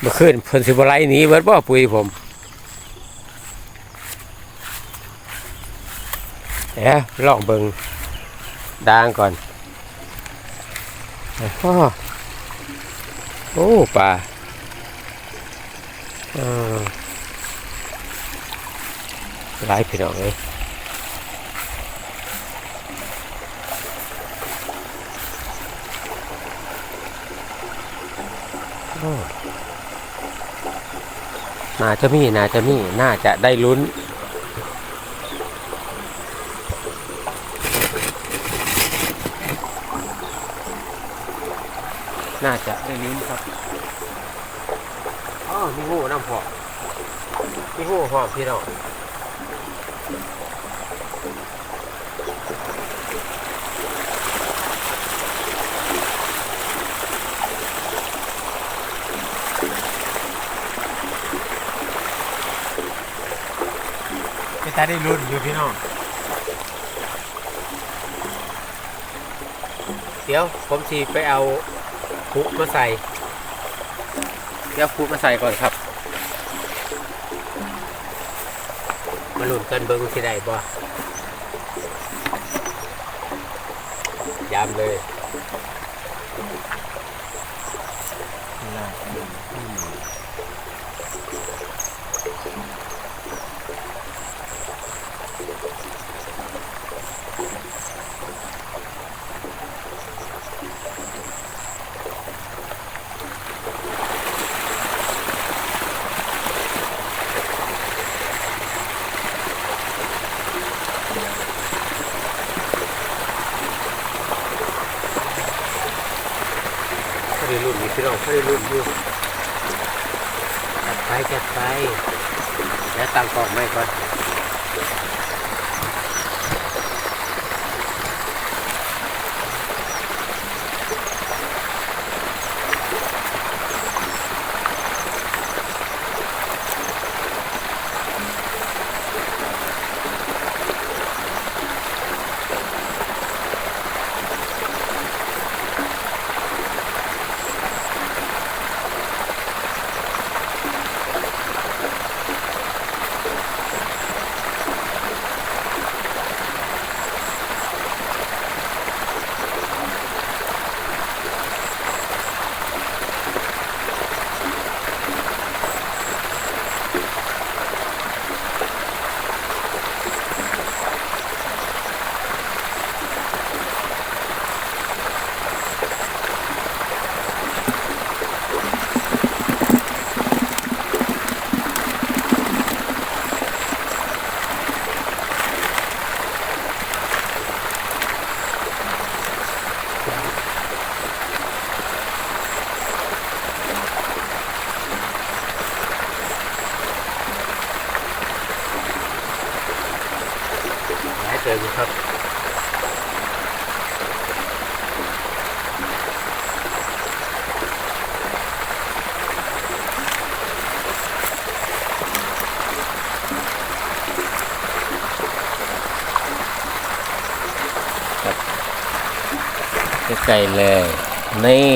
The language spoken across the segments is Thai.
เมื่อคืนเพิ่นสิบไลหนีเบิดบ่ปุ๋ยผมเอ๊ะลองเบิงดางก่อนอ้อโอ้ปลาอ่าหลายพี่น้องเลยโอ้ น่าจะมีน่าจะมีน่าจะได้ลุ้น น่าจะได้ลุ้นครับอ๋อมีหูน้ำพอมมีหูหอมพี่น้อง ตาได้ลุ้นอยู่พี่น้อง เดี๋ยวผมสีไปเอาคุกมาใส่ เดี๋ยวคุกมาใส่ก่อนครับ มาลุ้นกันเบิ้งที่ได้บ่ยามเลย เขาได้รุ่นอยู่พี่น้องเขาได้รุ่นอยู่จัดไปจัดไปแล้วตั้งกล่องไม่ก่อน หลายเติมอยู่ครับใกล้เลย นี่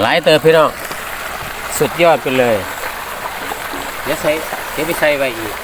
หลายเติมพี่น้อง สุดยอดไปเลย เดี๋ยวใส่เดี๋ยวไปใส่ไว้อีก